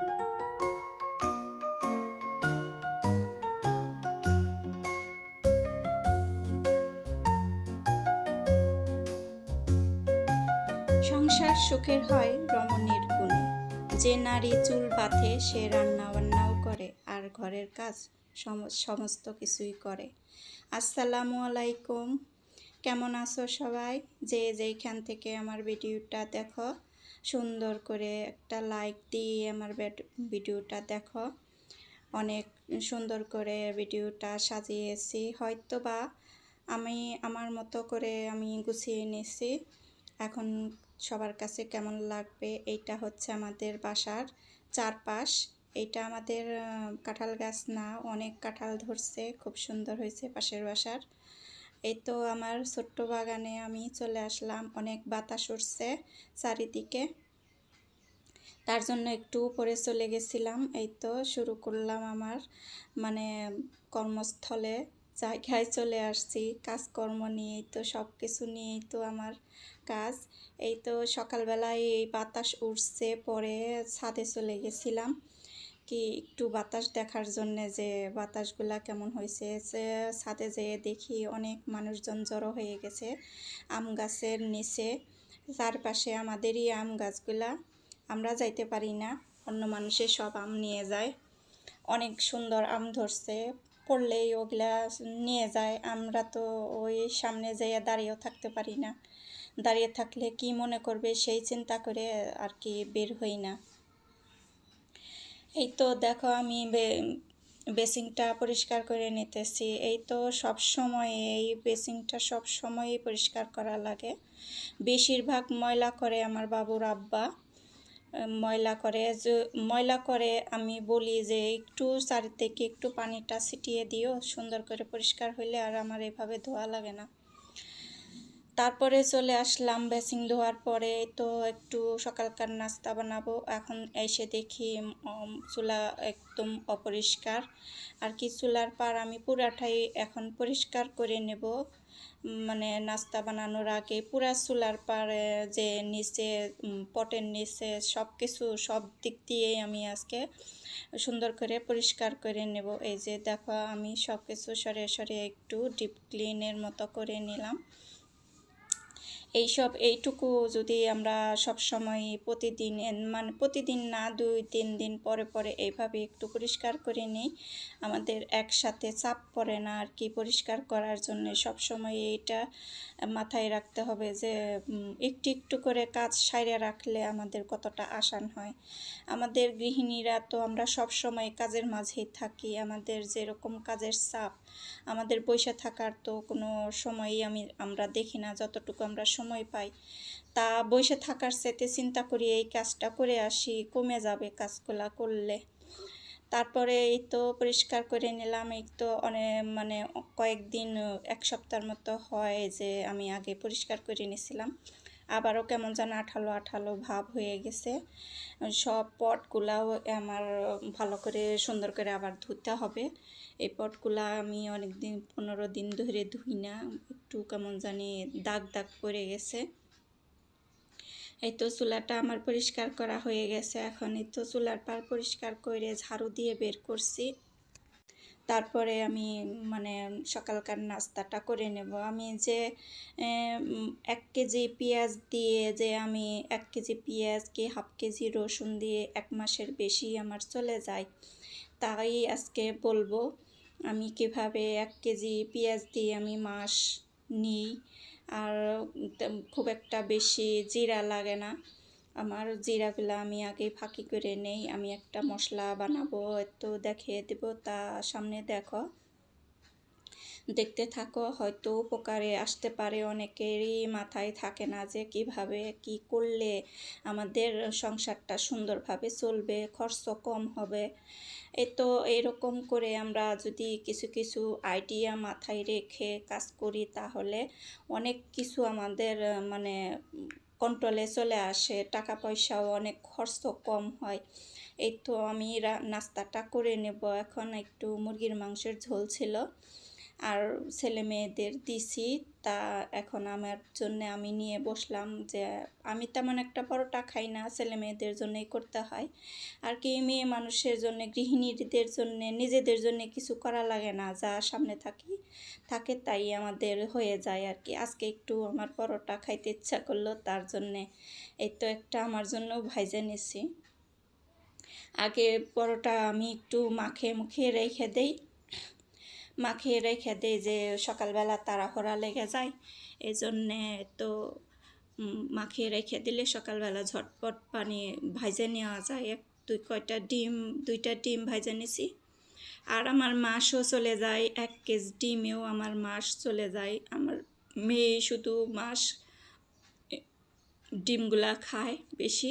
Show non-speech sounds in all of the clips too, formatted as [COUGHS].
সংসার সুখের হয় রমণীর গুণে। যে নারী চুল বাঁধে, সে রান্না বান্নাও করে, আর ঘরের কাজ সম- সমস্ত কিছুই করে। আসসালামু আলাইকুম। কেমন আছো সবাই? যে যেইখান থেকে আমার ভিডিওটা দেখো সুন্দর করে একটা লাইক দিয়ে আমার ভিডিওটা দেখো। অনেক সুন্দর করে ভিডিওটা সাজিয়েছি। হয়তো বা আমি, আমার মতো করে আমি গুছিয়ে নিয়েছি এখন সবার কাছে কেমন লাগবে? এইটা হচ্ছে আমাদের বাসার চারপাশ। এইটা আমাদের কাঁঠাল গাছ না, অনেক কাঁঠাল ধরছে। খুব সুন্দর হয়েছে পাশের বাসার। এই তো আমার ছোট্ট বাগানে আমি চলে আসলাম। অনেক বাতাস উঠছে চারিদিকে। তার জন্য একটু উপরে চলে গেছিলাম। এই তো শুরু করলাম আমার মানে কর্মস্থলে জায়গায় চলে আসছি। কাজকর্ম নিয়েই তো সব কিছু নিয়েই তো আমার কাজ। এই তো সকালবেলায় এই বাতাস উঠছে পরে ছাদে চলে গেছিলাম। কি একটু বাতাস দেখার জন্যে যে বাতাসগুলা কেমন হয়েছে ছাদে যেয়ে দেখি অনেক মানুষজন জড়ো হয়ে গেছে আম গাছের নিচে। চারপাশে আমাদেরই আম গাছগুলা। আমরা যাইতে পারি না, অন্য মানুষের সব আম নিয়ে যায়। অনেক সুন্দর আম ধরছে, পড়লেই ওগুলা নিয়ে যায়। আমরা তো ওই সামনে যেয়ে দাঁড়িয়েও থাকতে পারি না। দাঁড়িয়ে থাকলে কি মনে করবে সেই চিন্তা করে আর কি বের হই না। এই তো দেখো আমি বেসিংটা পরিষ্কার করে নিতেছি। এই তো সব সময় এই বেসিংটা সব সময়ই পরিষ্কার করা লাগে। বেশিরভাগ ময়লা করে আমার বাবুর আব্বা। ময়লা করে ময়লা করে আমি বলি যে একটু চারিদিকে একটু পানিটা ছিটিয়ে দিও, সুন্দর করে পরিষ্কার হইলে আর আমার এভাবে ধোয়া লাগে না। তারপরে চলে আসলাম বেসিং ধোয়ার পরে, তো একটু সকালকার নাস্তা বানাবো। এখন এসে দেখি চুলা একদম অপরিষ্কার। আর কি চুলার পার আমি পুরাটাই এখন পরিষ্কার করে নেব। মানে নাস্তা বানানোর আগে পুরা চুলার পারে যে নিচে পটের নিচে সব কিছু সব দিক দিয়েই আমি আজকে সুন্দর করে পরিষ্কার করে নেব। এই যে দেখো, আমি সব কিছু সরে সরে একটু ডিপ ক্লিনের মতো করে নিলাম। এইসব, এইটুকু যদি আমরা সব সময় প্রতিদিন মানে প্রতিদিন না দুই, তিন দিন পরে পরে এইভাবে একটু পরিষ্কার করে নিই, আমাদের একসাথে চাপ পড়ে না আর কি পরিষ্কার করার জন্য। সব সময় এইটা মাথায় রাখতে হবে যে একটু একটু করে কাজ সাইরে রাখলে আমাদের কতটা আসান হয়। আমাদের গৃহিণীরা তো আমরা সব সময় কাজের মাঝেই থাকি, আমাদের যেরকম কাজের চাপ আমাদের বসে থাকার তো কোনো সময়ই আমি, আমরা দেখি না, যতটুকু আমরা সময় পাই। তা বসে থাকার সাথে চিন্তা করি, এই কাজটা করে আসি, কমে যাবে কাজগুলা করলে। তারপরে এই তো পরিষ্কার করে নিলাম, এই তো অনেক মানে কয়েকদিন, এক সপ্তাহের মতো হয় যে আমি আগে পরিষ্কার করে নিয়েছিলাম আবারও কেমন যেন আঠালো আঠালো ভাব হয়ে গেছে। সব পটগুলাও আমার ভালো করে সুন্দর করে আবার ধুতে হবে। এই পটগুলা আমি অনেক দিন পনেরো দিন ধরে ধুই না, একটু কেমন জানি দাগ দাগ পড়ে গেছে। এই তো চুলাটা আমার পরিষ্কার করা হয়ে গেছে। এখন এই তো চুলার পার পরিষ্কার করে ঝাড়ু দিয়ে বের করছি। তারপরে আমি মানে সকালকার নাস্তাটা করে নেব। আমি যে এক কেজি পেঁয়াজ দিয়ে যে আমি এক কেজি পেঁয়াজ কি হাফ কেজি রসুন দিয়ে এক মাসের বেশি আমার চলে যায়, তাই আজকে বলব আমি কীভাবে এক কেজি পেঁয়াজ দিয়ে আমি মাস নিই। আর খুব একটা বেশি জিরা লাগে না। আমার জিরাগুলো আমি আগে ফাঁকি করে নেই, আমি একটা মশলা বানাবো, একটু দেখিয়ে দেবো, তা সামনে দেখো। দেখতে থাকো, হয়তো উপকারে আসতে পারে, অনেকেরই মাথায় থাকে না যে কীভাবে কি করলে আমাদের সংসারটা সুন্দরভাবে চলবে, খরচ কম হবে। এই তো এরকম করে আমরা যদি কিছু কিছু আইডিয়া মাথায় রেখে কাজ করি, তাহলে অনেক কিছু আমাদের মানে কন্ট্রোলে চলে আসে টাকা পয়সাও অনেক খরচ কম হয়। এই তো আমি নাস্তাটা করে নেব। এখন একটু মুরগির মাংসের ঝোল ছিল। আর ছেলে মেয়েদের দিছি। তা এখন আমার জন্য আমি নিয়ে বসলাম যে, আমি তেমন একটা পরোটা খাই না, ছেলে মেয়েদের জন্যই করতে হয়। আর কি, মেয়ে মানুষের জন্য, গৃহিণীদের জন্য, নিজেদের জন্য কিছু করা লাগে না, যা সামনে থাকি, থাকে তাই আমাদের হয়ে যায় আর কি। আজকে একটু আমার পরোটা খাইতে ইচ্ছা করল, তার জন্যে এই তো একটা আমার জন্য ভাইজা নিছি। আগে পরোটা আমি একটু মাখে মুখে রেখে দেই মাখিয়ে রেখে দেয় যে সকালবেলা তাড়াহুড়া লেগে যায়। এই জন্যে তো মাখিয়ে রেখে দিলে সকালবেলা ঝটপট পানি ভাইজে নেওয়া যায়। এক, দুই, কয়টা ডিম, দুইটা ডিম ভাইজে নিছি। আর আমার মাসও চলে যায়, এক কেজি ডিমেও আমার মাস চলে যায়। আমার মেয়ে শুধু মাস ডিমগুলা খায় বেশি।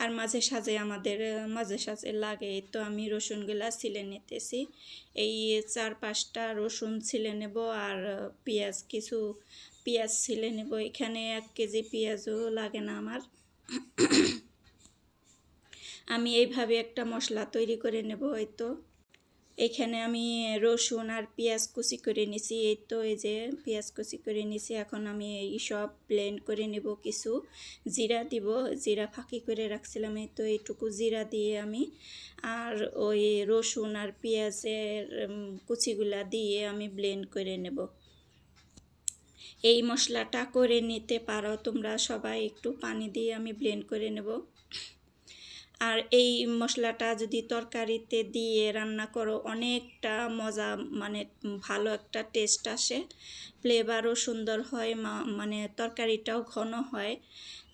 আর মাঝে সাজে আমাদের মাঝে সাঝে লাগে। তো আমি রসুনগুলা ছিলে নিতেছি। এই চার পাঁচটা রসুন ছিলে নেব আর পেঁয়াজ, কিছু পেঁয়াজ ছিলে নেব। এখানে এক কেজি পেঁয়াজও লাগে না আমার। [COUGHS] আমি এইভাবে একটা মশলা তৈরি করে নেব, এই তো। এখানে আমি রসুন আর পেঁয়াজ কুচি করে নিছি। এই তো এই যে পেঁয়াজ কুচি করে নিছি। এখন আমি এই সব ব্লেন্ড করে নেব কিছু। জিরা দিব। জিরা ফাঁকি করে রাখছিলাম। এই তো এইটুকু জিরা দিয়ে আমি আর ওই রসুন আর পেঁয়াজের কুচিগুলা দিয়ে আমি ব্লেন্ড করে নেব। এই মশলাটা করে নিতে পারো। তোমরা সবাই একটু পানি দিয়ে আমি ব্লেন্ড করে নেব। আর এই মশলাটা যদি তরকারিতে দিয়ে রান্না করো, অনেকটা মজা মানে ভালো একটা টেস্ট আসে। ফ্লেভারও সুন্দর হয় মানে তরকারিটাও ঘন হয়।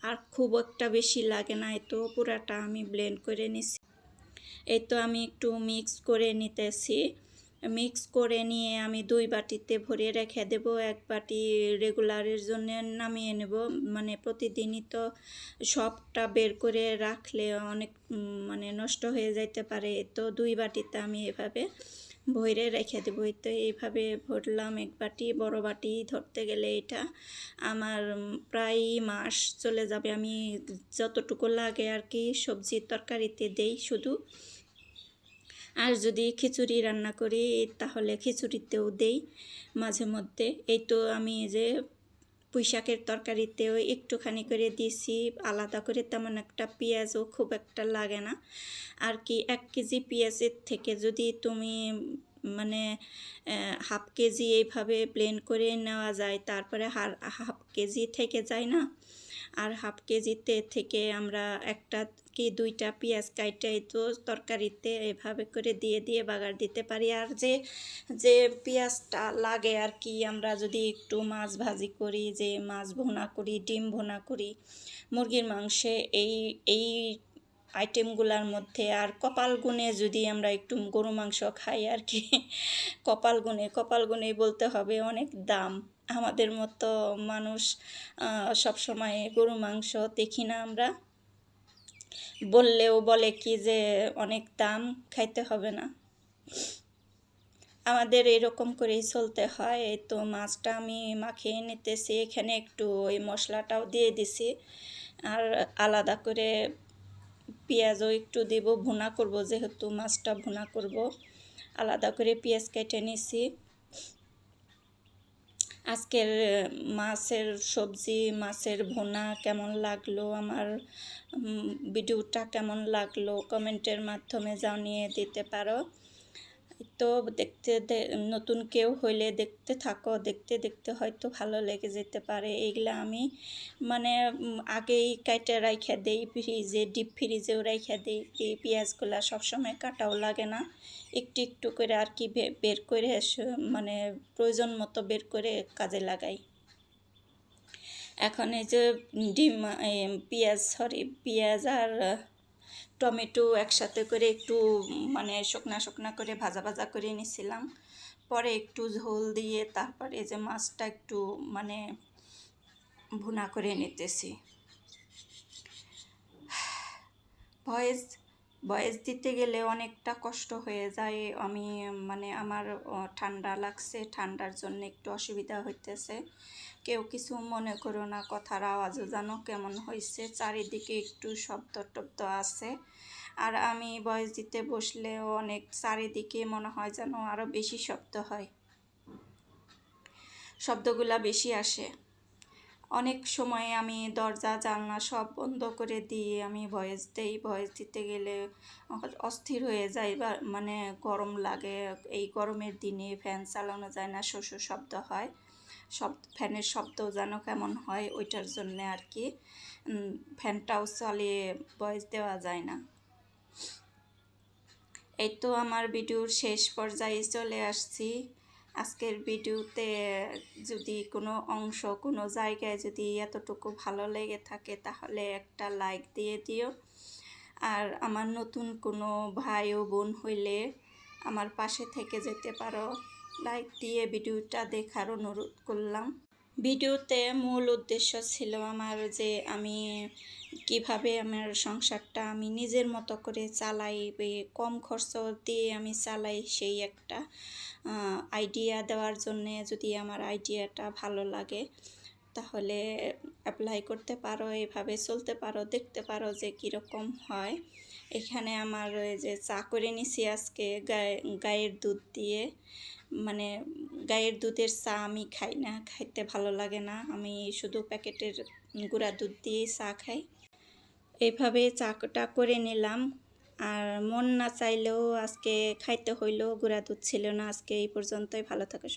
আর খুব একটা বেশি লাগে না তো পুরাটা আমি ব্লেন্ড করে নিছি। এই তো আমি একটু মিক্স করে নিতেছি। মিক্স করে নিয়ে আমি দুই বাটিতে ভরে রেখে দেব। এক বাটি রেগুলারের জন্য নামিয়ে নেব। মানে প্রতিদিনই তো সবটা বের করে রাখলে অনেক মানে নষ্ট হয়ে যাইতে পারে। তো দুই বাটিতে আমি এভাবে ভরে রেখে দেবো। তো এইভাবে ভরলাম এক বাটি, বড় বাটি ধরতে গেলে এটা আমার প্রায় মাস চলে যাবে। আমি যতটুকু লাগে আর কি সবজি তরকারিতে দেই শুধু। আর যদি খিচুড়ি রান্না করি, তাহলে খিচুড়িতেও দেই মাঝে মধ্যে। এই তো আমি যে পুঁইশাকের তরকারিতেও একটুখানি করে দিয়েছি, আলাদা করে তেমন একটা পেঁয়াজও খুব একটা লাগে না। আর কি, এক কেজি পেঁয়াজের থেকে যদি তুমি মানে হাফ কেজি এইভাবে প্লেন করে নেওয়া যায়, তারপরে হাফ কেজি থেকে যায় না আর হাফ কেজিতে থেকে আমরা একটা কি দুইটা পেঁয়াজ কাইটাই তো তরকারিতে এভাবে করে দিয়ে দিয়ে বাগার দিতে পারি। আর যে যে পেঁয়াজটা লাগে আর কি, আমরা যদি একটু মাছ ভাজি করি, যে মাছ ভোনা করি, ডিম ভোনা করি, মুরগির মাংসে এই এই আইটেমগুলোর মধ্যে আর কপাল গুনে যদি আমরা একটু গরু মাংস খাই আর কি, কপাল গুনে কপাল গুনেই বলতে হবে অনেক দাম। আমাদের মতো মানুষ সবসময় গরু, মাংস দেখি না আমরা। বললেও বলে কি যে অনেক দাম খাইতে হবে না। আমাদের এরকম করেই চলতে হয়। তো মাছটা আমি মাখিয়ে নিতেছি, এখানে একটু ওই মশলাটাও দিয়ে দিছি। আর আলাদা করে পেঁয়াজও একটু দেব, ভুনা করব, যেহেতু মাছটা ভুনা করব। আলাদা করে পেঁয়াজ কেটে নিছি। আজকের মাছের সবজি, মাছের ভোনা কেমন লাগল? আমার ভিডিওটা কেমন লাগল? কমেন্টের মাধ্যমে জানিয়ে দিতে পারো। তো দেখতে নতুন কেউ হইলে দেখতে থাকো, দেখতে দেখতে হয়তো ভালো লেগে যেতে পারে। এইগুলা আমি মানে আগেই কাইটে রাইখা দেই ফ্রিজে, ডিপ ফ্রিজেও রাইখা দেই। এই পেঁয়াজগুলা সবসময় কাটাও লাগে না। একটু একটু করে আর কি বের করে মানে প্রয়োজন মতো বের করে কাজে লাগাই। এখন এই যে ডিম পেঁয়াজ, সরি, পেঁয়াজ আর টমেটো একসাথে করে একটু মানে শুকনা শুকনা করে ভাজা ভাজা করে নিছিলাম। পরে একটু ঝোল দিয়ে তারপরে যে মাছটা একটু মানে ভুনা করে নিতেছি। ভয়েস ভয়েস দিতে গেলে অনেকটা কষ্ট হয়ে যায়। আমি মানে আমার ঠান্ডা লাগছে, ঠান্ডার জন্য একটু অসুবিধা হইতেছে। কেউ কিছু মনে করো না, কথার আওয়াজও জানো কেমন হয়েছে চারিদিকে একটু শব্দ টব্দ আছে। আর আমি ভয়েস দিতে বসলেও অনেক চারিদিকে মনে হয় যেন আরও বেশি শব্দ হয়। শব্দগুলা বেশি আসে। অনেক সময় আমি দরজা, জানলা সব বন্ধ করে দিয়ে আমি ভয়েস দেই। ভয়েস দিতে গেলে অস্থির হয়ে যায় বা মানে গরম লাগে। এই গরমের দিনে ফ্যান চালানো যায় না শস্য শব্দ হয়। সব ফ্যানের শব্দ যেন কেমন হয় ওইটার জন্যে আর কি। ফ্যানটাও চালিয়ে ভয়েস দেওয়া যায় না। এই তো আমার ভিডিওর শেষ পর্যায়ে চলে আসছি। আজকের ভিডিওতে যদি কোনো অংশ, কোনো জায়গায় যদি এতটুকু ভালো লেগে থাকে, তাহলে একটা লাইক দিয়ে দিও। আর আমার নতুন কোনো ভাই ও বোন হইলে আমার পাশে থেকে যেতে পারো। লাইক দিয়ে ভিডিওটা দেখার অনুরোধ করলাম। ভিডিওতে মূল উদ্দেশ্য ছিল আমার যে আমি কীভাবে আমার সংসারটা আমি নিজের মতো করে চালাই কম খরচ দিয়ে আমি চালাই সেই একটা আইডিয়া দেওয়ার জন্যে যদি আমার আইডিয়াটা ভালো লাগে, তাহলে অ্যাপ্লাই করতে পারো, এভাবে চলতে পারো, দেখতে পারো যে কীরকম হয়। এখানে আমার যে চা করে নিছি আজকে, গায়ে, গায়ের দুধ দিয়ে। মানে গায়ের দুধের চা আমি খাই না, খাইতে ভালো লাগে না। আমি শুধু প্যাকেটের গুঁড়া দুধ দিয়েই চা খাই। এইভাবে চাটা করে নিলাম। আর মন না চাইলেও আজকে খাইতে হইলেও গুঁড়া দুধ ছিল না। আজকে এই পর্যন্তই। ভালো থাকা